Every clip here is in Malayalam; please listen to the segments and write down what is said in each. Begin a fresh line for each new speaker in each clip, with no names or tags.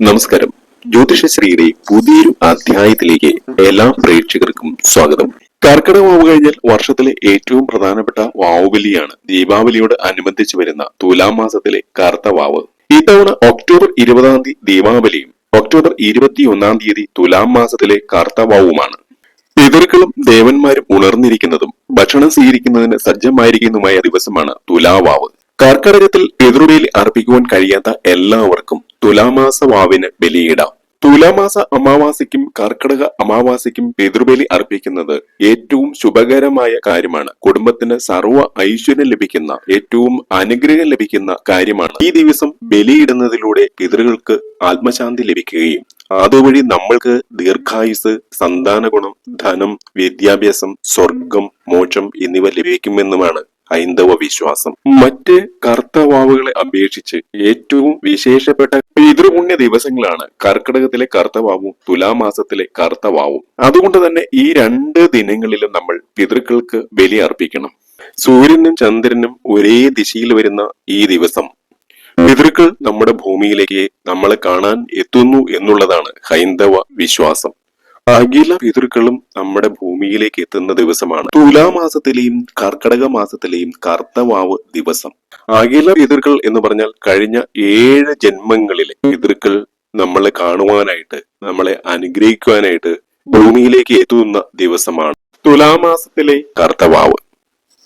നമസ്കാരം. ജ്യോതിഷശ്രീയുടെ പുതിയൊരു അധ്യായത്തിലേക്ക് എല്ലാ പ്രേക്ഷകർക്കും സ്വാഗതം. കർക്കിടക വാവ് കഴിഞ്ഞാൽ വർഷത്തിലെ ഏറ്റവും പ്രധാനപ്പെട്ട വാവുബലിയാണ്. ദീപാവലിയോട് അനുബന്ധിച്ച് വരുന്ന തുലാം മാസത്തിലെ കറുത്ത വാവ്. ഇത്തവണ ഒക്ടോബർ ഇരുപതാം തീയതി ദീപാവലിയും ഒക്ടോബർ ഇരുപത്തിയൊന്നാം തീയതി തുലാം മാസത്തിലെ കറുത്ത വാവുമാണ്. പിതൃക്കളും ദേവന്മാരും ഉണർന്നിരിക്കുന്നതും ഭക്ഷണം സ്വീകരിക്കുന്നതിന് സജ്ജമായിരിക്കുന്നതുമായ ദിവസമാണ് തുലാവാവ് കർക്കിടകത്തിൽ പിതൃബലി അർപ്പിക്കുവാൻ കഴിയാത്ത എല്ലാവർക്കും തുലാമാസ വാവിന് ബലിയിടാം. തുലാമാസ അമാവാസിക്കും കർക്കിടക അമാവാസിക്കും പിതൃബലി അർപ്പിക്കുന്നത് ഏറ്റവും ശുഭകരമായ കാര്യമാണ്. കുടുംബത്തിന് സർവ ഐശ്വര്യം ലഭിക്കുന്ന ഏറ്റവും അനുഗ്രഹം ലഭിക്കുന്ന കാര്യമാണ്. ഈ ദിവസം ബലിയിടുന്നതിലൂടെ പിതൃകൾക്ക് ആത്മശാന്തി ലഭിക്കുകയും അതുവഴി നമ്മൾക്ക് ദീർഘായുസ് സന്താന ഗുണം ധനം വിദ്യാഭ്യാസം സ്വർഗം മോക്ഷം എന്നിവ ലഭിക്കുമെന്നുമാണ് ഹൈന്ദവ വിശ്വാസം. മറ്റ് കർത്തവാവുകളെ അപേക്ഷിച്ച് ഏറ്റവും വിശേഷപ്പെട്ട പിതൃപുണ്യ ദിവസങ്ങളാണ് കർക്കിടകത്തിലെ കർത്തവാവും തുലാമാസത്തിലെ കർത്തവാവും. അതുകൊണ്ട് തന്നെ ഈ രണ്ട് ദിനങ്ങളിലും നമ്മൾ പിതൃക്കൾക്ക് ബലി അർപ്പിക്കണം. സൂര്യനും ചന്ദ്രനും ഒരേ ദിശയിൽ വരുന്ന ഈ ദിവസം. പിതൃക്കൾ നമ്മുടെ ഭൂമിയിലേക്ക് നമ്മളെ കാണാൻ എത്തുന്നു എന്നുള്ളതാണ് ഹൈന്ദവ വിശ്വാസം. അഖില പിതൃക്കളും നമ്മുടെ ഭൂമിയിലേക്ക് എത്തുന്ന ദിവസമാണ്. തുലാമാസത്തിലെയും കർക്കടക മാസത്തിലെയും കർത്തവാവ് ദിവസം. അഖില പിതൃക്കൾ എന്ന് പറഞ്ഞാൽ കഴിഞ്ഞ ഏഴ് ജന്മങ്ങളിലെ പിതൃക്കൾ നമ്മളെ കാണുവാനായിട്ട് നമ്മളെ അനുഗ്രഹിക്കുവാനായിട്ട് ഭൂമിയിലേക്ക് എത്തുന്ന ദിവസമാണ് തുലാമാസത്തിലെ കർത്തവാവ്.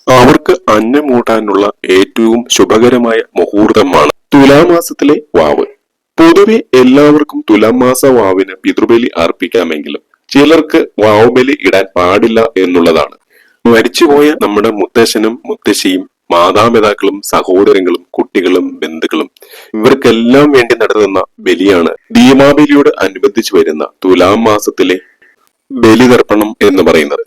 അവർക്ക് അന്നമൂട്ടാനുള്ള ഏറ്റവും ശുഭകരമായ മുഹൂർത്തമാണ് തുലാമാസത്തിലെ വാവ്. പൊതുവെ എല്ലാവർക്കും തുലാമാസ വാവിന് പിതൃബലി അർപ്പിക്കാമെങ്കിലും ചിലർക്ക് വാവുബലി ഇടാൻ പാടില്ല എന്നുള്ളതാണ്. മരിച്ചുപോയ നമ്മുടെ മുത്തശ്ശനും മുത്തശ്ശിയും മാതാപിതാക്കളും സഹോദരങ്ങളും കുട്ടികളും ബന്ധുക്കളും ഇവർക്കെല്ലാം വേണ്ടി നടത്തുന്ന ബലിയാണ് ദീപാബലിയോട് അനുബന്ധിച്ച് വരുന്ന തുലാം മാസത്തിലെ ബലിതർപ്പണം എന്ന് പറയുന്നത്.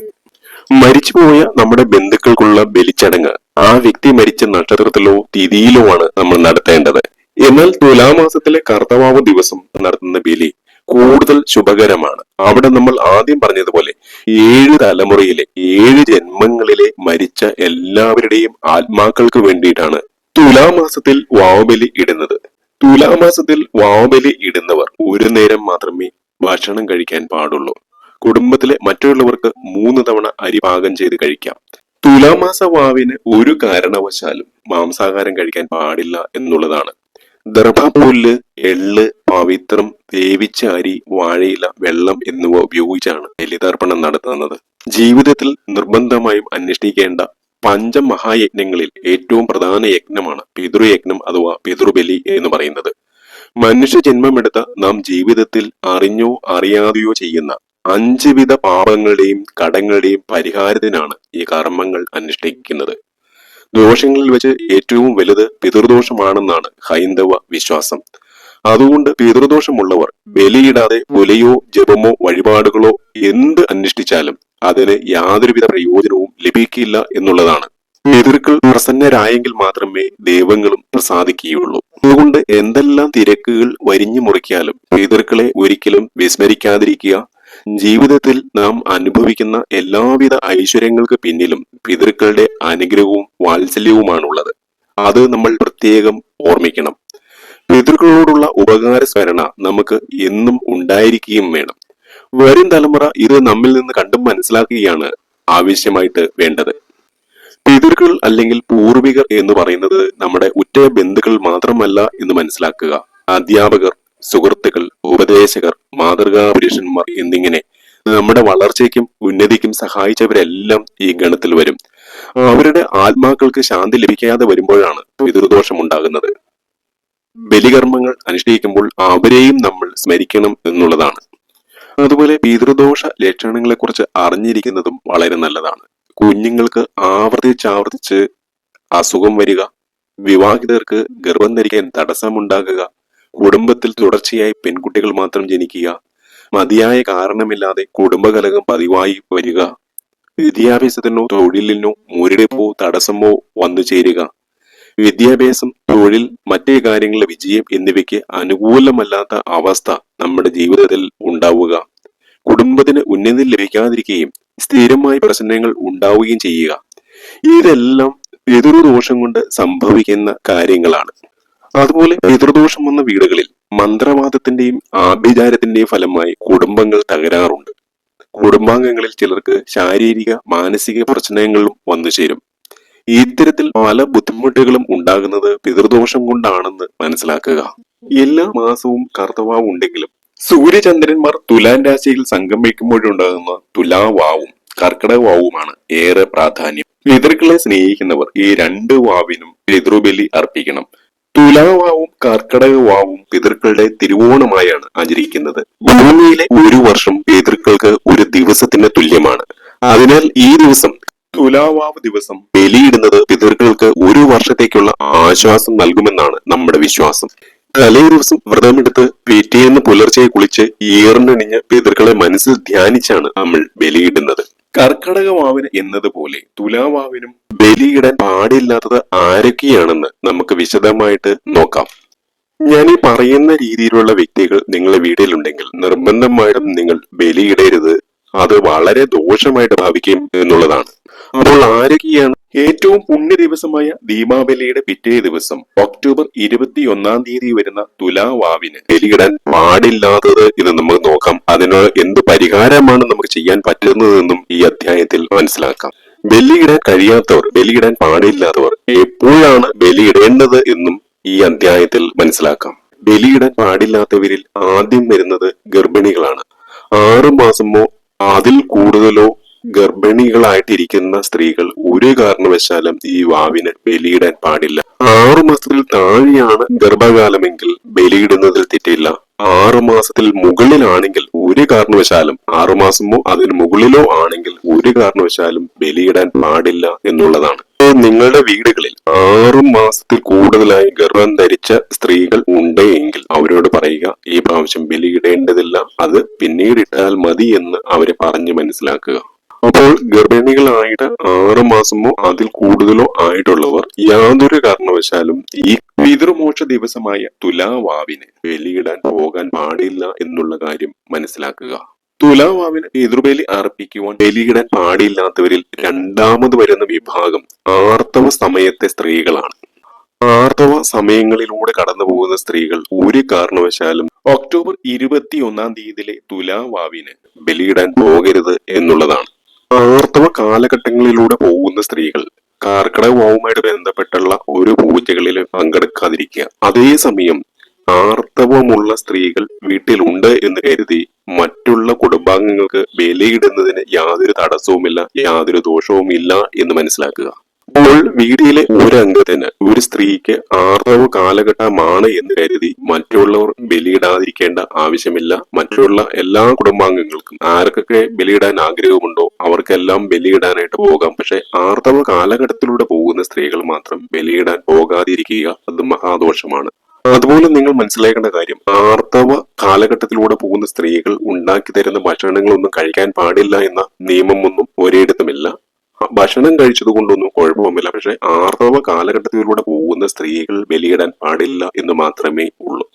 മരിച്ചുപോയ നമ്മുടെ ബന്ധുക്കൾക്കുള്ള ബലിച്ചടങ്ങ് ആ വ്യക്തി മരിച്ച നക്ഷത്രത്തിലോ തിഥിയിലോ ആണ് നമ്മൾ നടത്തേണ്ടത്. എന്നാൽ തുലാമാസത്തിലെ കർത്തവാവ് ദിവസം നടത്തുന്ന ബലി കൂടുതൽ ശുഭകരമാണ്. അവിടെ നമ്മൾ ആദ്യം പറഞ്ഞതുപോലെ ഏഴ് തലമുറയിലെ ഏഴ് ജന്മങ്ങളിലെ മരിച്ച എല്ലാവരുടെയും ആത്മാക്കൾക്ക് വേണ്ടിയിട്ടാണ് തുലാമാസത്തിൽ വാവബലി ഇടുന്നത്. തുലാമാസത്തിൽ വാവബലി ഇടുന്നവർ ഒരു നേരം മാത്രമേ ഭക്ഷണം കഴിക്കാൻ പാടുള്ളൂ. കുടുംബത്തിലെ മറ്റുള്ളവർക്ക് മൂന്ന് തവണ അരി പാകം ചെയ്ത് കഴിക്കാം. തുലാമാസ വാവിന് ഒരു കാരണവശാലും മാംസാഹാരം കഴിക്കാൻ പാടില്ല എന്നുള്ളതാണ്. ദർഭപുല്ല് എള്ള് പവിത്രം വേവിച്ച അരി വാഴയില വെള്ളം എന്നിവ ഉപയോഗിച്ചാണ് ബലിതർപ്പണം നടത്തുന്നത്. ജീവിതത്തിൽ നിർബന്ധമായും അനുഷ്ഠിക്കേണ്ട പഞ്ചമഹായജ്ഞങ്ങളിൽ ഏറ്റവും പ്രധാന യജ്ഞമാണ് പിതൃയജ്ഞം അഥവാ പിതൃബലി എന്ന് പറയുന്നത്. മനുഷ്യ ജന്മമെടുത്ത നാം ജീവിതത്തിൽ അറിഞ്ഞോ അറിയാതെയോ ചെയ്യുന്ന അഞ്ചുവിധ പാപങ്ങളുടെയും കടങ്ങളുടെയും പരിഹാരത്തിനാണ് ഈ കർമ്മങ്ങൾ അനുഷ്ഠിക്കുന്നത്. ദോഷങ്ങളിൽ വെച്ച് ഏറ്റവും വലുത് പിതൃദോഷമാണെന്നാണ് ഹൈന്ദവ വിശ്വാസം. അതുകൊണ്ട് പിതൃദോഷമുള്ളവർ ബലിയിടാതെ പുലയോ ജപമോ വഴിപാടുകളോ എന്ത് അന്വേഷിച്ചാലും അതിന് യാതൊരുവിധ പ്രയോജനവും ലഭിക്കില്ല എന്നുള്ളതാണ്. പിതൃക്കൾ പ്രസന്നരായെങ്കിൽ മാത്രമേ ദൈവങ്ങളും പ്രസാദിക്കുകയുള്ളൂ അതുകൊണ്ട് എന്തെല്ലാം തിരക്കുകൾ വരിഞ്ഞു മുറിക്കാലും പിതൃക്കളെ ഒരിക്കലും വിസ്മരിക്കാതിരിക്കുക. ജീവിതത്തിൽ നാം അനുഭവിക്കുന്ന എല്ലാവിധ ഐശ്വര്യങ്ങൾക്ക് പിന്നിലും പിതൃക്കളുടെ അനുഗ്രഹവും വാത്സല്യവുമാണുള്ളത്. അത് നമ്മൾ പ്രത്യേകം ഓർമ്മിക്കണം. പിതൃക്കളോടുള്ള ഉപകാര സ്മരണ നമുക്ക് എന്നും ഉണ്ടായിരിക്കുകയും വേണം. വരും തലമുറ ഇത് നമ്മിൽ നിന്ന് കണ്ടും മനസ്സിലാക്കുകയാണ് ആവശ്യമായിട്ട് വേണ്ടത്. പിതൃക്കൾ അല്ലെങ്കിൽ പൂർവികർ എന്ന് പറയുന്നത് നമ്മുടെ ഉറ്റ ബന്ധുക്കൾ മാത്രമല്ല എന്ന് മനസ്സിലാക്കുക. അധ്യാപകർ സുഹൃത്തുക്കൾ ഉപദേശകർ മാതൃകാ പുരുഷന്മാർ എന്നിങ്ങനെ നമ്മുടെ വളർച്ചയ്ക്കും ഉന്നതിക്കും സഹായിച്ചവരെല്ലാം ഈ ഗണത്തിൽ വരും. അവരുടെ ആത്മാക്കൾക്ക് ശാന്തി ലഭിക്കാതെ വരുമ്പോഴാണ് പിതൃദോഷം ഉണ്ടാകുന്നത്. ബലികർമ്മങ്ങൾ അനുഷ്ഠിക്കുമ്പോൾ അവരെയും നമ്മൾ സ്മരിക്കണം എന്നുള്ളതാണ്. അതുപോലെ പിതൃദോഷ ലക്ഷണങ്ങളെ കുറിച്ച് അറിഞ്ഞിരിക്കുന്നതും വളരെ നല്ലതാണ്. കുഞ്ഞുങ്ങൾക്ക് ആവർത്തിച്ചാവർത്തിച്ച് അസുഖം വരിക വിവാഹിതർക്ക് ഗർഭം ധരിക്കാൻ തടസ്സമുണ്ടാകുക കുടുംബത്തിൽ തുടർച്ചയായി പെൺകുട്ടികൾ മാത്രം ജനിക്കുക മതിയായ കാരണമില്ലാതെ കുടുംബകലകം പതിവായി വരിക വിദ്യാഭ്യാസത്തിനോ തൊഴിലിനോ മുരടിപ്പോ തടസ്സമോ വന്നു ചേരുക വിദ്യാഭ്യാസം തൊഴിൽ മറ്റേ കാര്യങ്ങളിലെ വിജയം എന്നിവയ്ക്ക് അനുകൂലമല്ലാത്ത അവസ്ഥ നമ്മുടെ ജീവിതത്തിൽ ഉണ്ടാവുക. കുടുംബത്തിന് ഉന്നതി ലഭിക്കാതിരിക്കുകയും സ്ഥിരമായി പ്രശ്നങ്ങൾ ഉണ്ടാവുകയും ചെയ്യുക. ഇതെല്ലാം പിതൃദോഷം കൊണ്ട് സംഭവിക്കുന്ന കാര്യങ്ങളാണ്. അതുപോലെ പിതൃദോഷം വന്ന വീടുകളിൽ മന്ത്രവാദത്തിന്റെയും ആഭിചാരത്തിന്റെയും ഫലമായി കുടുംബങ്ങൾ തകരാറുണ്ട്. കുടുംബാംഗങ്ങളിൽ ചിലർക്ക് ശാരീരിക മാനസിക പ്രശ്നങ്ങളും വന്നു ചേരും ഇത്തരത്തിൽ പല ബുദ്ധിമുട്ടുകളും ഉണ്ടാകുന്നത് പിതൃദോഷം കൊണ്ടാണെന്ന് മനസ്സിലാക്കുക. എല്ലാ മാസവും കർത്തവാവ് ഉണ്ടെങ്കിലും സൂര്യചന്ദ്രന്മാർ തുലാൻ രാശിയിൽ സംഗമിക്കുമ്പോഴുണ്ടാകുന്ന തുലാവാവും കർക്കിടകവാവുമാണ് ഏറെ പ്രാധാന്യം. പിതൃക്കളെ സ്നേഹിക്കുന്നവർ ഈ രണ്ട് വാവിനും പിതൃബലി അർപ്പിക്കണം. തുലാവാവും കർക്കിടകവാവും പിതൃക്കളുടെ തിരുവോണമായാണ് ആചരിക്കുന്നത്. ഭൂമിയിലെ ഒരു വർഷം പിതൃക്കൾക്ക് ഒരു ദിവസത്തിന് തുല്യമാണ്. അതിനാൽ ഈ ദിവസം തുലാവാവ് ദിവസം ബലിയിടുന്നത് പിതൃക്കൾക്ക് ഒരു വർഷത്തേക്കുള്ള ആശ്വാസം നൽകുമെന്നാണ് നമ്മുടെ വിശ്വാസം. തലേ ദിവസം വ്രതമെടുത്ത് പിറ്റേന്ന് പുലർച്ചെ കുളിച്ച് ഈറിനണിഞ്ഞ് പിതൃക്കളെ മനസ്സിൽ ധ്യാനിച്ചാണ് നമ്മൾ ബലിയിടുന്നത്. കർക്കടക വാവിന് എന്നതുപോലെ തുലാവാവിനും ബലിയിടാൻ പാടില്ലാത്തത് ആരൊക്കെയാണെന്ന് നമുക്ക് വിശദമായിട്ട് നോക്കാം. ഞാൻ ഈ പറയുന്ന രീതിയിലുള്ള വ്യക്തികൾ നിങ്ങളുടെ വീട്ടിലുണ്ടെങ്കിൽ നിർബന്ധമായിട്ടും നിങ്ങൾ ബലിയിടരുത്. അത് വളരെ ദോഷമായിട്ട് ഭാവിക്കും എന്നുള്ളതാണ്. അപ്പോൾ ആരൊക്കെയാണ് ഏറ്റവും പുണ്യ ദിവസമായ ദീപാവലിയുടെ പിറ്റേ ദിവസം ഒക്ടോബർ ഇരുപത്തി ഒന്നാം തീയതി വരുന്ന തുലാവാവിന് ബലിയിടാൻ പാടില്ലാത്തത് എന്ന് നമുക്ക് നോക്കാം. അതിന് എന്ത് പരിഹാരമാണ് നമുക്ക് ചെയ്യാൻ പറ്റുന്നതെന്നും ഈ അധ്യായത്തിൽ മനസ്സിലാക്കാം. ബലിയിടാൻ കഴിയാത്തവർ ബലിയിടാൻ പാടില്ലാത്തവർ എപ്പോഴാണ് ബലിയിടേണ്ടത് എന്നും ഈ അധ്യായത്തിൽ മനസ്സിലാക്കാം. ബലിയിടാൻ പാടില്ലാത്തവരിൽ ആദ്യം വരുന്നത് ഗർഭിണികളാണ്. ആറു മാസമോ അതിൽ കൂടുതലോ ഗർഭിണികളായിട്ടിരിക്കുന്ന സ്ത്രീകൾ ഒരു കാരണവശാലും ഈ വാവിന് ബലിയിടാൻ പാടില്ല. ആറു മാസത്തിൽ താഴെയാണ് ഗർഭകാലമെങ്കിൽ ബലിയിടുന്നതിൽ തെറ്റില്ല. ആറു മാസത്തിൽ മുകളിലാണെങ്കിൽ ഒരു കാരണവശാലും ആറുമാസമോ അതിന് മുകളിലോ ആണെങ്കിൽ ഒരു കാരണവശാലും ബലിയിടാൻ പാടില്ല എന്നുള്ളതാണ്. നിങ്ങളുടെ വീടുകളിൽ ആറു മാസത്തിൽ കൂടുതലായി ഗർഭം ധരിച്ച സ്ത്രീകൾ ഉണ്ടെങ്കിൽ അവരോട് പറയുക ഈ പ്രാവശ്യം ബലിയിടേണ്ടതില്ല. അത് പിന്നീട് ഇട്ടാൽ മതി എന്ന് അവരെ പറഞ്ഞു മനസ്സിലാക്കുക. അപ്പോൾ ഗർഭിണികളായിട്ട് ആറ് മാസമോ അതിൽ കൂടുതലോ ആയിട്ടുള്ളവർ യാതൊരു കാരണവശാലും ഈ പിതൃമോക്ഷ ദിവസമായ തുലാവാവിനെ ബലിയിടാൻ പോകാൻ പാടില്ല എന്നുള്ള കാര്യം മനസ്സിലാക്കുക. തുലാവാവിന് പിതൃബലി അർപ്പിക്കുവാൻ ബലിയിടാൻ പാടില്ലാത്തവരിൽ രണ്ടാമത് വരുന്ന വിഭാഗം ആർത്തവ സമയത്തെ സ്ത്രീകളാണ്. ആർത്തവ സമയങ്ങളിലൂടെ കടന്നു പോകുന്ന സ്ത്രീകൾ ഒരു കാരണവശാലും ഒക്ടോബർ ഇരുപത്തി ഒന്നാം തീയതിയിലെ തുലാവാവിന് ബലിയിടാൻ പോകരുത് എന്നുള്ളതാണ്. ആർത്തവ കാലഘട്ടങ്ങളിലൂടെ പോകുന്ന സ്ത്രീകൾ കാർക്കിടകവുമായിട്ട് ബന്ധപ്പെട്ടുള്ള ഒരു പൂജകളിൽ പങ്കെടുക്കാതിരിക്കുക. അതേസമയം ആർത്തവമുള്ള സ്ത്രീകൾ വീട്ടിലുണ്ട് എന്ന് കരുതി മറ്റുള്ള കുടുംബാംഗങ്ങൾക്ക് ബലിയിടുന്നതിന് യാതൊരു തടസ്സവുമില്ല യാതൊരു ദോഷവുമില്ല എന്ന് മനസ്സിലാക്കുക. അപ്പോൾ വീടിയിലെ ഒരു അംഗത്തിന് ഒരു സ്ത്രീക്ക് ആർത്തവ കാലഘട്ടമാണ് എന്ന് കരുതി മറ്റുള്ളവർ ബലിയിടാതിരിക്കേണ്ട ആവശ്യമില്ല. മറ്റുള്ള എല്ലാ കുടുംബാംഗങ്ങൾക്കും ആർക്കൊക്കെ ബലിയിടാൻ ആഗ്രഹമുണ്ടോ അവർക്കെല്ലാം ബലിയിടാനായിട്ട് പോകാം. പക്ഷെ ആർത്തവ കാലഘട്ടത്തിലൂടെ പോകുന്ന സ്ത്രീകൾ മാത്രം ബലിയിടാൻ പോകാതിരിക്കുക അത് മഹാദോഷമാണ്. അതുപോലെ നിങ്ങൾ മനസ്സിലാക്കേണ്ട കാര്യം ആർത്തവ കാലഘട്ടത്തിലൂടെ പോകുന്ന സ്ത്രീകൾ ഉണ്ടാക്കി തരുന്ന ഭക്ഷണങ്ങളൊന്നും കഴിക്കാൻ പാടില്ല എന്ന നിയമമൊന്നും ഒരിടത്തുമില്ല. ഭക്ഷണം കഴിച്ചത് കൊണ്ടൊന്നും കുഴപ്പമില്ല പക്ഷെ ആർത്തവ കാലഘട്ടത്തിലൂടെ പോകുന്ന സ്ത്രീകൾ ബലിയിടാൻ പാടില്ല എന്ന് മാത്രമേ ഉള്ളൂ.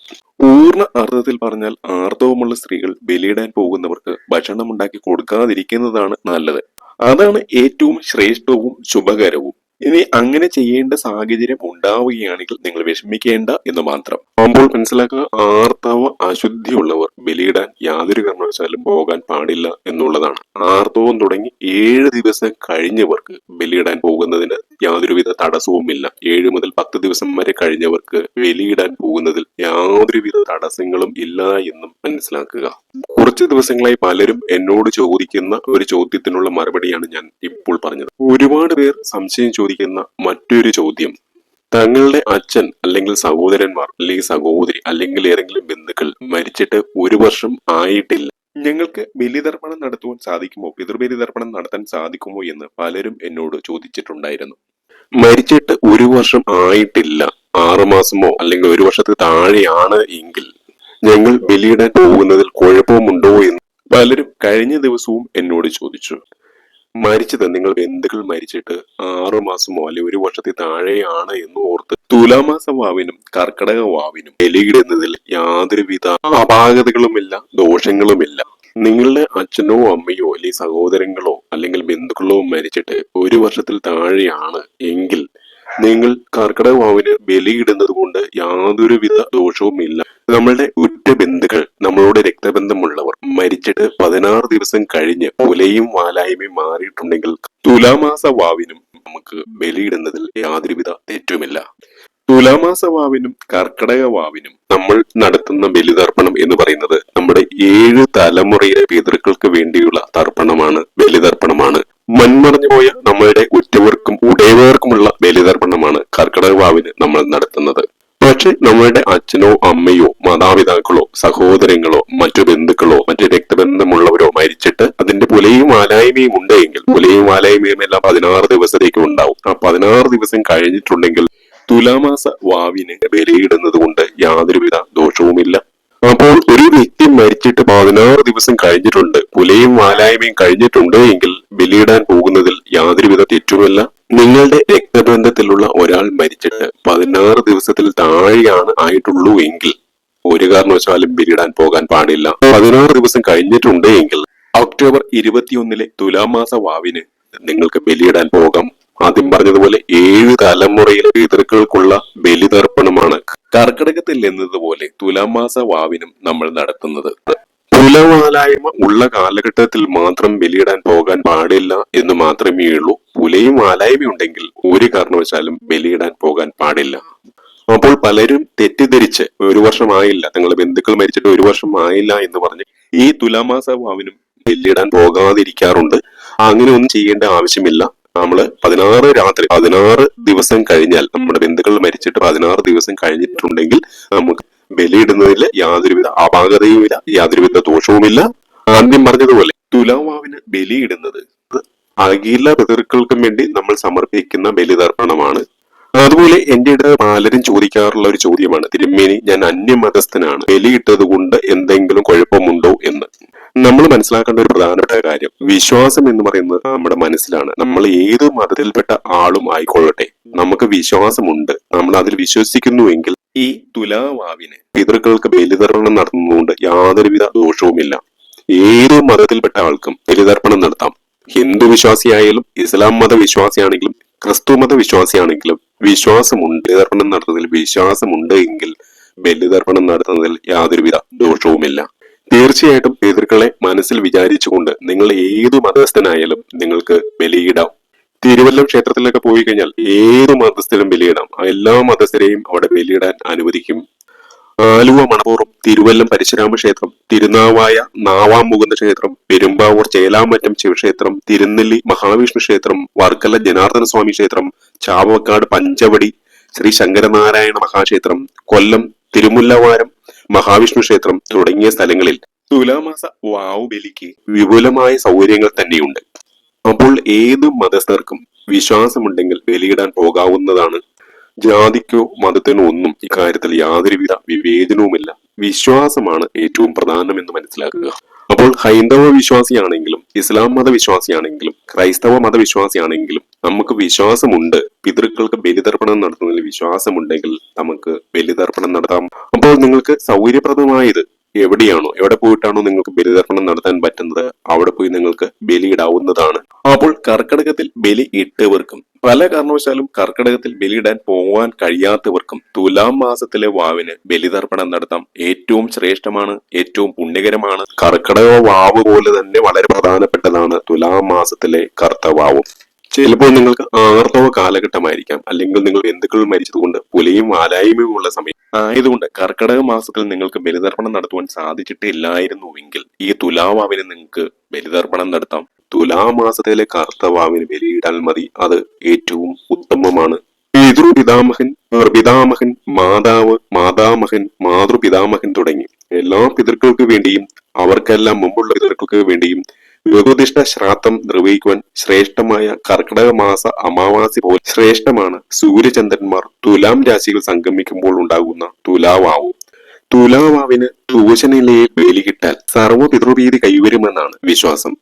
പൂർണ അർത്ഥത്തിൽ പറഞ്ഞാൽ ആർത്തവമുള്ള സ്ത്രീകൾ ബലിയിടാൻ പോകുന്നവർക്ക് ഭക്ഷണം ഉണ്ടാക്കി കൊടുക്കാതിരിക്കുന്നതാണ് നല്ലത്. അതാണ് ഏറ്റവും ശ്രേഷ്ഠവും ശുഭകരവും. ഇനി അങ്ങനെ ചെയ്യേണ്ട സാഹചര്യം ഉണ്ടാവുകയാണെങ്കിൽ നിങ്ങൾ വിഷമിക്കേണ്ട എന്ന് മാത്രം. അപ്പോൾ മനസ്സിലാക്കുക ആർത്തവ അശുദ്ധിയുള്ളവർ ബലിയിടാൻ യാതൊരു കാരണവശാലും പോകാൻ പാടില്ല എന്നുള്ളതാണ്. ആർത്തവം തുടങ്ങി ഏഴ് ദിവസം കഴിഞ്ഞവർക്ക് ബലിയിടാൻ പോകുന്നതിന് യാതൊരുവിധ തടസ്സവുമില്ല. ഏഴ് മുതൽ പത്ത് ദിവസം വരെ കഴിഞ്ഞവർക്ക് ബലിയിടാൻ പോകുന്നതിൽ യാതൊരുവിധ തടസ്സങ്ങളും ഇല്ല എന്നും മനസ്സിലാക്കുക. കുറച്ച് ദിവസങ്ങളായി പലരും എന്നോട് ചോദിക്കുന്ന ഒരു ചോദ്യത്തിനുള്ള മറുപടിയാണ് ഞാൻ ഇപ്പോൾ പറഞ്ഞത്. ഒരുപാട് പേർ സംശയം ചോദിക്കുന്ന മറ്റൊരു ചോദ്യം. തങ്ങളുടെ അച്ഛൻ അല്ലെങ്കിൽ സഹോദരന്മാർ അല്ലെങ്കിൽ സഹോദരി അല്ലെങ്കിൽ ഏതെങ്കിലും ബന്ധുക്കൾ മരിച്ചിട്ട് ഒരു വർഷം ആയിട്ടില്ല. ഞങ്ങൾക്ക് ബലിതർപ്പണം നടത്തുവാൻ സാധിക്കുമോ? പിതൃബലിതർപ്പണം നടത്താൻ സാധിക്കുമോ എന്ന് പലരും എന്നോട് ചോദിച്ചിട്ടുണ്ടായിരുന്നു. മരിച്ചിട്ട് ഒരു വർഷം ആയിട്ടില്ല. ആറുമാസമോ അല്ലെങ്കിൽ ഒരു വർഷത്തിൽ താഴെയാണ് എങ്കിൽ ഞങ്ങൾ ബലിയിടാൻ പോകുന്നതിൽ കുഴപ്പമുണ്ടോ എന്ന് പലരും കഴിഞ്ഞ ദിവസവും എന്നോട് ചോദിച്ചു. മരിച്ചത് നിങ്ങൾ ബന്ധുക്കൾ മരിച്ചിട്ട് ആറു മാസമോ അല്ലെ ഒരു വർഷത്തിൽ താഴെയാണ് എന്ന് ഓർത്ത് തുലാമാസ വാവിനും കർക്കടക വാവിനും ബലിയിടുന്നതിൽ യാതൊരുവിധ അപാകതകളുമില്ല ദോഷങ്ങളുമില്ല. നിങ്ങളുടെ അച്ഛനോ അമ്മയോ അല്ലെങ്കിൽ സഹോദരങ്ങളോ അല്ലെങ്കിൽ ബന്ധുക്കളോ മരിച്ചിട്ട് ഒരു വർഷത്തിൽ താഴെയാണ് എങ്കിൽ നിങ്ങൾ കർക്കിടക വാവിന് ബലിയിടുന്നത് കൊണ്ട് യാതൊരുവിധ ദോഷവുമില്ല. നമ്മളുടെ ഉറ്റ ബന്ധുക്കൾ നമ്മളോട് രക്തബന്ധമുള്ളവർ മരിച്ചിട്ട് പതിനാറ് ദിവസം കഴിഞ്ഞ് പുലയും വാലായ്മയും മാറിയിട്ടുണ്ടെങ്കിൽ തുലാമാസ വാവിനും നമുക്ക് ബലിയിടുന്നതിൽ യാതൊരുവിധ തെറ്റുമില്ല. തുലാമാസ വാവിനും കർക്കിടക വാവിനും നമ്മൾ നടത്തുന്ന ബലിതർപ്പണം എന്ന് പറയുന്നത് നമ്മുടെ ഏഴ് തലമുറയിലെ പിതൃക്കൾക്ക് വേണ്ടിയുള്ള തർപ്പണമാണ് ബലിതർപ്പണമാണ്. മൺമറഞ്ഞു പോയ നമ്മളുടെ ഉറ്റവർക്കും ഉടയവർക്കുമുള്ള ബലിതർപ്പണമാണ് കർക്കിടക വാവിന് നമ്മൾ നടത്തുന്നത്. പക്ഷെ നമ്മളുടെ അച്ഛനോ അമ്മയോ മാതാപിതാക്കളോ സഹോദരങ്ങളോ മറ്റു ബന്ധുക്കളോ മറ്റു രക്തബന്ധമുള്ളവരോ മരിച്ചിട്ട് അതിന്റെ പുലയും വാലായ്മയും ഉണ്ടെങ്കിൽ പുലയും വാലായ്മയും എല്ലാം പതിനാറ് ദിവസത്തേക്ക് ഉണ്ടാവും. ആ പതിനാറ് ദിവസം കഴിഞ്ഞിട്ടുണ്ടെങ്കിൽ തുലാമാസ വാവിന് ബലിയിടുന്നത് കൊണ്ട് യാതൊരുവിധ ദോഷവുമില്ല. അപ്പോൾ ഒരു വ്യക്തി മരിച്ചിട്ട് പതിനാറ് ദിവസം കഴിഞ്ഞിട്ടുണ്ട്. പുലയും വാലായ്മയും കഴിഞ്ഞിട്ടുണ്ട് എങ്കിൽ ബലിയിടാൻ പോകുന്നതിൽ യാതൊരുവിധ തെറ്റുമല്ല. നിങ്ങളുടെ രക്തബന്ധത്തിലുള്ള ഒരാൾ മരിച്ചിട്ട് പതിനാറ് ദിവസത്തിൽ താഴെയാണ് ആയിട്ടുള്ളൂ എങ്കിൽ ഒരു കാരണവശാലും ബലിയിടാൻ പോകാൻ പാടില്ല. പതിനാറ് ദിവസം കഴിഞ്ഞിട്ടുണ്ട് എങ്കിൽ ഒക്ടോബർ ഇരുപത്തിയൊന്നിലെ തുലാമാസ വാവിന് നിങ്ങൾക്ക് ബലിയിടാൻ പോകാം. ആദ്യം പറഞ്ഞതുപോലെ ഏഴ് തലമുറയിലെ പിതൃക്കൾക്കുള്ള ബലിതർപ്പണമാണ് കർക്കിടകത്തിൽ എന്നതുപോലെ തുലാമാസ വാവിനും നമ്മൾ നടത്തുന്നത്. പുലവാലായ്മ ഉള്ള കാലഘട്ടത്തിൽ മാത്രം ബലിയിടാൻ പോകാൻ പാടില്ല എന്ന് മാത്രമേ ഉള്ളൂ. പുലയും വാലായ്മ ഉണ്ടെങ്കിൽ ഒരു കാരണവശാലും ബലിയിടാൻ പോകാൻ പാടില്ല. അപ്പോൾ പലരും തെറ്റിദ്ധരിച്ച് ഒരു വർഷമായില്ല തങ്ങളുടെ ബന്ധുക്കൾ മരിച്ചിട്ട് ഒരു വർഷം ആയില്ല എന്ന് പറഞ്ഞ് ഈ തുലാമാസ വാവിനും ബലിയിടാൻ പോകാതിരിക്കാറുണ്ട്. അങ്ങനെ ഒന്നും ചെയ്യേണ്ട ആവശ്യമില്ല. നമ്മൾ പതിനാറ് രാത്രി പതിനാറ് ദിവസം കഴിഞ്ഞാൽ നമ്മുടെ ബന്ധുക്കൾ മരിച്ചിട്ട് പതിനാറ് ദിവസം കഴിഞ്ഞിട്ടുണ്ടെങ്കിൽ നമുക്ക് ബലിയിടുന്നതിൽ യാതൊരുവിധ അപാകതയുമില്ല യാതൊരുവിധ ദോഷവുമില്ല. ആദ്യം പറഞ്ഞതുപോലെ തുലാവാവിന് ബലിയിടുന്നത് അഖില പിതൃക്കൾക്കും വേണ്ടി നമ്മൾ സമർപ്പിക്കുന്ന ബലിതർപ്പണമാണ്. അതുപോലെ എന്റെ അടുത്ത് പലരും ചോദിക്കാറുള്ള ഒരു ചോദ്യമാണ് തിരുമേനി ഞാൻ അന്യമതസ്ഥനാണ് ബലിയിട്ടത് കൊണ്ട് എന്തെങ്കിലും കുഴപ്പമുണ്ടോ എന്ന്. നമ്മൾ മനസ്സിലാക്കേണ്ട ഒരു പ്രധാനപ്പെട്ട കാര്യം. വിശ്വാസം എന്ന് പറയുന്നത് നമ്മുടെ മനസ്സിലാണ്. നമ്മൾ ഏത് മതത്തിൽപ്പെട്ട ആളും ആയിക്കൊള്ളട്ടെ. നമുക്ക് വിശ്വാസമുണ്ട്. നമ്മൾ അതിൽ വിശ്വസിക്കുന്നുവെങ്കിൽ ഈ തുലാവാവിന് പിതൃക്കൾക്ക് ബലിതർപ്പണം നടത്തുന്നതുകൊണ്ട് യാതൊരുവിധ ദോഷവുമില്ല. ഏത് മതത്തിൽപ്പെട്ട ആൾക്കും ബലിതർപ്പണം നടത്താം. ഹിന്ദു വിശ്വാസിയായാലും ഇസ്ലാം മത വിശ്വാസിയാണെങ്കിലും ക്രിസ്തു മത വിശ്വാസിയാണെങ്കിലും വിശ്വാസമുണ്ട്. ബലിതർപ്പണം നടത്തുന്നതിൽ വിശ്വാസമുണ്ട് എങ്കിൽ ബലിതർപ്പണം നടത്തുന്നതിൽ യാതൊരുവിധ ദോഷവുമില്ല. തീർച്ചയായിട്ടും പിതൃക്കളെ മനസ്സിൽ വിചാരിച്ചുകൊണ്ട് നിങ്ങൾ ഏതു മതസ്ഥനായാലും നിങ്ങൾക്ക് ബലിയിടാം. തിരുവല്ലം ക്ഷേത്രത്തിലൊക്കെ പോയി കഴിഞ്ഞാൽ ഏത് മതസ്ഥരും ബലിയിടാം. എല്ലാ മതസ്ഥരെയും അവിടെ ബലിയിടാൻ അനുവദിക്കും. ആലുവ മണപ്പുറം തിരുവല്ലം പരശുരാമ ക്ഷേത്രം തിരുനാവായ നാവാമുകുന്ദ ക്ഷേത്രം പെരുമ്പാവൂർ ചേലാമറ്റം ശിവക്ഷേത്രം തിരുനെല്ലി മഹാവിഷ്ണു ക്ഷേത്രം വർക്കല ജനാർദ്ദന സ്വാമി ക്ഷേത്രം ചാവക്കാട് പഞ്ചവടി ശ്രീ ശങ്കരനാരായണ മഹാക്ഷേത്രം കൊല്ലം തിരുമുല്ലവാരം മഹാവിഷ്ണു ക്ഷേത്രം തുടങ്ങിയ സ്ഥലങ്ങളിൽ തുലാമാസ വാവുബലിക്ക് വിപുലമായ സൗകര്യങ്ങൾ തന്നെയുണ്ട്. അപ്പോൾ ഏത് മതസ്ഥർക്കും വിശ്വാസമുണ്ടെങ്കിൽ ബലിയിടാൻ പോകാവുന്നതാണ്. ജാതിക്കോ മതത്തിനോ ഒന്നും ഇക്കാര്യത്തിൽ യാതൊരുവിധ വിവേചനവുമില്ല. വിശ്വാസമാണ് ഏറ്റവും പ്രധാനമെന്ന് മനസ്സിലാക്കുക. അപ്പോൾ ഹൈന്ദവ വിശ്വാസിയാണെങ്കിലും ഇസ്ലാം മത വിശ്വാസിയാണെങ്കിലും ക്രൈസ്തവ മത വിശ്വാസിയാണെങ്കിലും നമുക്ക് വിശ്വാസമുണ്ട്. പിതൃക്കൾക്ക് ബലിതർപ്പണം നടത്തുന്നതിൽ വിശ്വാസമുണ്ടെങ്കിൽ നമുക്ക് ബലിതർപ്പണം നടത്താം. അപ്പോൾ നിങ്ങൾക്ക് സൗകര്യപ്രദമായത് എവിടെയാണോ എവിടെ പോയിട്ടാണോ നിങ്ങൾക്ക് ബലിതർപ്പണം നടത്താൻ പറ്റുന്നത് അവിടെ പോയി നിങ്ങൾക്ക് ബലിയിടാവുന്നതാണ്. അപ്പോൾ കർക്കിടകത്തിൽ ബലി ഇട്ടവർക്കും പല കാരണവശാലും കർക്കിടകത്തിൽ ബലിയിടാൻ പോകാൻ കഴിയാത്തവർക്കും തുലാം മാസത്തിലെ വാവിന് ബലിതർപ്പണം നടത്താം ഏറ്റവും ശ്രേഷ്ഠമാണ് ഏറ്റവും പുണ്യകരമാണ്. കർക്കിടക വാവ് പോലെ തന്നെ വളരെ പ്രധാനപ്പെട്ടതാണ് തുലാം മാസത്തിലെ കർത്തവാവും ചിലപ്പോൾ നിങ്ങൾക്ക് ആർത്തവ കാലഘട്ടമായിരിക്കാം. അല്ലെങ്കിൽ നിങ്ങൾ ബന്ധുക്കൾ മരിച്ചതുകൊണ്ട് പുലയും വാലായ്മയും ഉള്ള സമയം ആയതുകൊണ്ട് കർക്കടക മാസത്തിൽ നിങ്ങൾക്ക് ബലിതർപ്പണം നടത്തുവാൻ സാധിച്ചിട്ടില്ലായിരുന്നുവെങ്കിൽ ഈ തുലാവാവിന് നിങ്ങൾക്ക് ബലിതർപ്പണം നടത്താം. തുലാമാസത്തിലെ കർത്തവാവിന് ബലിയിടാൽ മതി. അത് ഏറ്റവും ഉത്തമമാണ്. പിതൃപിതാമഹൻ പിതാമഹൻ മാതാവ് മാതാമഹൻ മാതൃപിതാമഹൻ തുടങ്ങി എല്ലാ പിതൃക്കൾക്ക് വേണ്ടിയും അവർക്കെല്ലാം മുമ്പുള്ള പിതൃക്കൾക്ക് വേണ്ടിയും ബഹുദിഷ്ട ശ്രാദ്ധം നിർവഹിക്കുവാൻ ശ്രേഷ്ഠമായ കർക്കിടക മാസ അമാവാസി പോലെ ശ്രേഷ്ഠമാണ് സൂര്യചന്ദ്രന്മാർ തുലാം രാശികൾ സംഗമിക്കുമ്പോൾ ഉണ്ടാകുന്ന തുലാവാവും. തുലാവാവിന് തൂശനിലയെ ബലികിട്ടാൽ സർവ പിതൃഭീതി കൈവരുമെന്നാണ് വിശ്വാസം.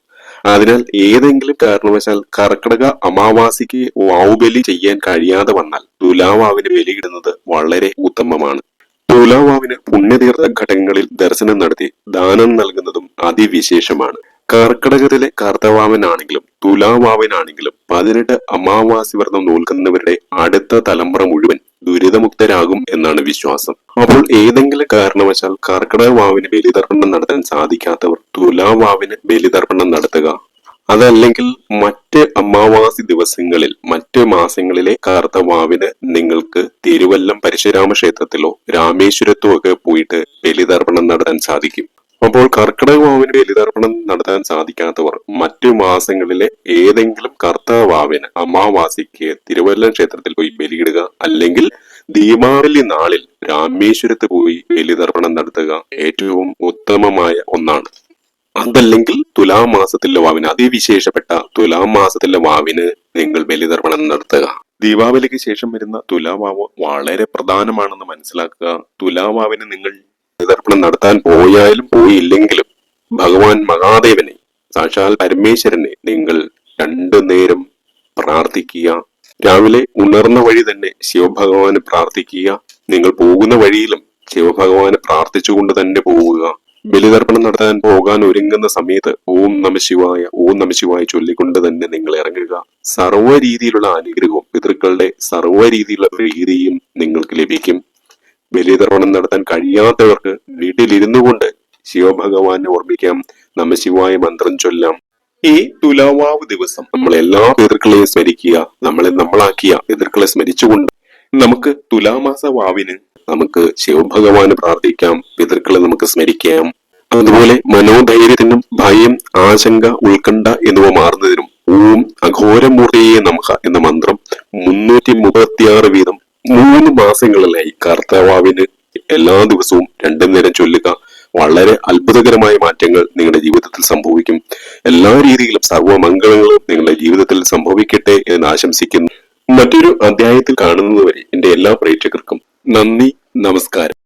അതിനാൽ ഏതെങ്കിലും കാരണവശാൽ കർക്കിടക അമാവാസിക്ക് വാവുബലി ചെയ്യാൻ കഴിയാതെ വന്നാൽ തുലാവാവിന് ബലിയിടുന്നത് വളരെ ഉത്തമമാണ്. തുലാവാവിന് പുണ്യതീർത്ഥ ഘട്ടങ്ങളിൽ ദർശനം നടത്തി ദാനം നൽകുന്നതും അതിവിശേഷമാണ്. കർക്കടകത്തിലെ കർത്തവാമനാണെങ്കിലും തുലാവാമനാണെങ്കിലും പതിനെട്ട് അമാവാസി വ്രതം നോൽക്കുന്നവരുടെ അടുത്ത തലമുറ മുഴുവൻ ദുരിതമുക്തരാകും എന്നാണ് വിശ്വാസം. അപ്പോൾ ഏതെങ്കിലും കാരണവശാൽ കർക്കിടക വാവിന് ബലിതർപ്പണം നടത്താൻ സാധിക്കാത്തവർ തുലാവാവിന് ബലിതർപ്പണം നടത്തുക. അതല്ലെങ്കിൽ മറ്റ് അമാവാസി ദിവസങ്ങളിൽ മറ്റ് മാസങ്ങളിലെ കാർത്തവാവിന് നിങ്ങൾക്ക് തിരുവല്ലം പരശുരാമ ക്ഷേത്രത്തിലോ രാമേശ്വരത്തോ ഒക്കെ പോയിട്ട് ബലിതർപ്പണം നടത്താൻ സാധിക്കും. അപ്പോൾ കർക്കിടക വാവിന് ബലിതർപ്പണം നടത്താൻ സാധിക്കാത്തവർ മറ്റു മാസങ്ങളിലെ ഏതെങ്കിലും കർത്തവാവിന് അമാവാസിക്ക് തിരുവല്ല ക്ഷേത്രത്തിൽ പോയി ബലിയിടുക അല്ലെങ്കിൽ ദീപാവലി നാളിൽ രാമേശ്വരത്ത് പോയി ബലിതർപ്പണം നടത്തുക ഏറ്റവും ഉത്തമമായ ഒന്നാണ്. അതല്ലെങ്കിൽ തുലാം മാസത്തിലെ വാവിന് അതിവിശേഷപ്പെട്ട തുലാം മാസത്തിലെ വാവിന് നിങ്ങൾ ബലിതർപ്പണം നടത്തുക. ദീപാവലിക്ക് ശേഷം വരുന്ന തുലാവാവ് വളരെ പ്രധാനമാണെന്ന് മനസ്സിലാക്കുക. തുലാവാവിന് നിങ്ങൾ ബലിതർപ്പണം നടത്താൻ പോയാലും പോയില്ലെങ്കിലും ഭഗവാൻ മഹാദേവനെ സാക്ഷാൽ പരമേശ്വരനെ നിങ്ങൾ രണ്ടു നേരം പ്രാർത്ഥിക്കുക. രാവിലെ ഉണർന്ന വഴി തന്നെ ശിവഭഗവാന് പ്രാർത്ഥിക്കുക. നിങ്ങൾ പോകുന്ന വഴിയിലും ശിവഭഗവാനെ പ്രാർത്ഥിച്ചുകൊണ്ട് തന്നെ പോവുക. ബലിതർപ്പണം നടത്താൻ പോകാൻ ഒരുങ്ങുന്ന സമയത്ത് ഓം നമശിവായ ഓം നമശിവായ ചൊല്ലിക്കൊണ്ട് തന്നെ നിങ്ങൾ ഇറങ്ങുക. സർവ രീതിയിലുള്ള അനുഗ്രഹവും പിതൃക്കളുടെ സർവ രീതിയിലുള്ള പ്രീതിയും നിങ്ങൾക്ക് ലഭിക്കും. ബലിതർപ്പണം നടത്താൻ കഴിയാത്തവർക്ക് വീട്ടിലിരുന്നു കൊണ്ട് ശിവഭഗവാനെ ഓർമ്മിക്കാം. നമശിവായ മന്ത്രം ചൊല്ലാം. ഈ തുലാവാവ് ദിവസം നമ്മൾ എല്ലാ പിതൃക്കളെയും സ്മരിക്കുക. നമ്മളെ നമ്മളാക്കിയ പിതൃക്കളെ സ്മരിച്ചുകൊണ്ട് നമുക്ക് തുലാമാസ വാവിന് നമുക്ക് ശിവഭഗവാന് പ്രാർത്ഥിക്കാം. പിതൃക്കളെ നമുക്ക് സ്മരിക്കാം. അതുപോലെ മനോധൈര്യത്തിനും ഭയം ആശങ്ക ഉത്കണ്ഠ എന്നിവ മാറുന്നതിനും ഓം അഘോരമൂർത്തിയെ നമഃ എന്ന മന്ത്രം മുന്നൂറ്റി മുപ്പത്തിയാറ് വീതം മൂന്ന് മാസങ്ങളിലായി കർത്താവാവിന് എല്ലാ ദിവസവും രണ്ടു നേരം ചൊല്ലുക. വളരെ അത്ഭുതകരമായ മാറ്റങ്ങൾ നിങ്ങളുടെ ജീവിതത്തിൽ സംഭവിക്കും. എല്ലാ രീതിയിലും സർവമംഗളങ്ങളും നിങ്ങളുടെ ജീവിതത്തിൽ സംഭവിക്കട്ടെ എന്ന് ആശംസിക്കുന്നു. മറ്റൊരു അധ്യായത്തിൽ കാണുന്നതുവരെ എന്റെ എല്ലാ പ്രേക്ഷകർക്കും നന്ദി നമസ്കാരം.